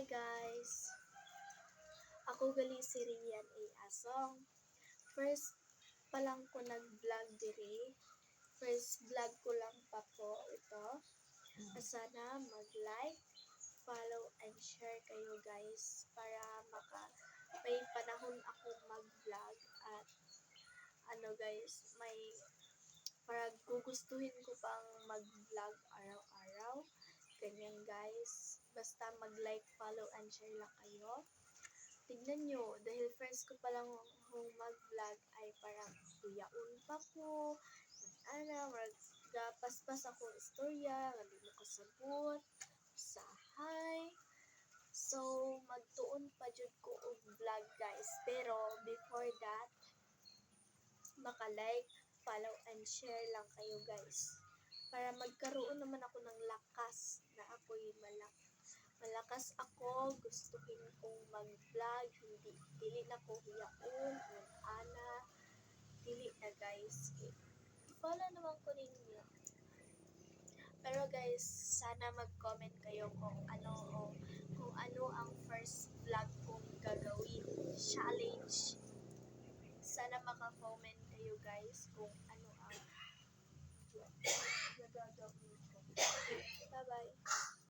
Hi guys! Ako gali si Rian A. Asong. First pa lang ko nag-vlog diri. First vlog ko lang pa po ito. Sana mag-like, follow, and share kayo guys para maka may panahon ako mag-vlog at ano guys, may para gugustuhin ko pang mag-vlog araw-araw. Ganyan guys. Basta mag-like, follow, and share lang kayo. Tignan nyo, dahil first ko pa lang hong mag-vlog ay parang kuyaon pa ko. Ano, paspas ako istorya, hindi mo kasabot, sahay. So, magtuon pa jud ko og vlog guys. Pero, before that, maka-like, follow, and share lang kayo guys. Para magkaroon naman ako ng lakas na ako'y malak malakas ako, gustuhin kong mag-vlog, hindi, dili na ko hiyaon, ana, dili na guys. I-follow naman ko ninyo. Pero guys, sana mag-comment kayo kung ano o kung ano ang first vlog kong gagawin. Challenge. Sana maka-comment kayo guys kung ano ang gagawin ko. Bye-bye.